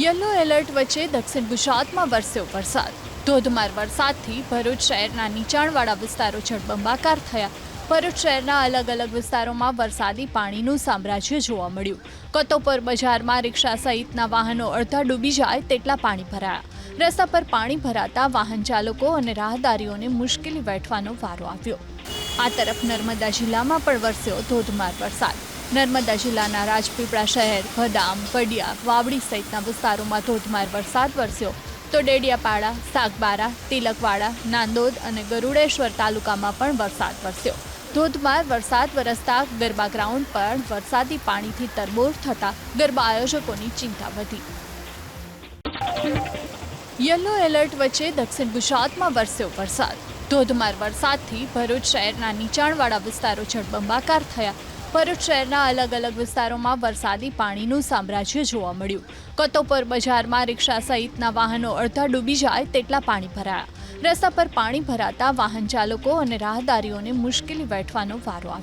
Yellow alert વચ્ચે દક્ષિણ ગુજરાતમાં વરસ્યો વરસાદ. ધોધમાર વરસાદથી ભરૂચ શહેરના નીચાણવાળા વિસ્તારો જળબંબાકાર થયા. ભરૂચ શહેરના અલગ અલગ વિસ્તારોમાં વરસાદી પાણીનું સામ્રાજ્ય જોવા મળ્યું. કતોપર બજારમાં રિક્ષા સહિતના વાહનો અડધા ડૂબી જાય તેટલા પાણી ભરાયા. રસ્તા પર પાણી ભરાતા વાહન ચાલકો અને રાહદારીઓને મુશ્કેલી વેઠવાનો વારો આવ્યો. આ તરફ નર્મદા જિલ્લામાં પણ વરસ્યો ધોધમાર વરસાદ. નર્મદા જિલ્લાના રાજપીપળા શહેર ભદામ વડિયા વાવડી સહિતના વિસ્તારોમાં ધોધમાર વરસાદ વરસ્યો. તો ડેડિયાપાડા, સાગબારા, તિલકવાડા, નાંદોદ અને ગરુડેશ્વર તાલુકામાં પણ વરસાદ વરસ્યો. ધોધમાર વરસાદ વરસતા ગરબા ગ્રાઉન્ડ પર વરસાદી પાણીથી તરબોળ થતા ગરબા આયોજકોની ચિંતા વધી. યલો એલર્ટ વચ્ચે દક્ષિણ ગુજરાતમાં વરસ્યો વરસાદ. ધોધમાર વરસાદથી ભરૂચ શહેરના નીચાણવાળા વિસ્તારો જળબંબાકાર થયા. ભરૂચ શહેરના અલગ અલગ વિસ્તારોમાં વરસાદી પાણીનું સામ્રાજ્ય જોવા મળ્યું. કતોપર બજારમાં રિક્ષા સહિતના વાહનો અડધા ડૂબી જાય તેટલા પાણી ભરાયા. રસ્તા પર પાણી ભરાતા વાહન ચાલકો અને રાહદારીઓને મુશ્કેલી વેઠવાનો વારો આવ્યો.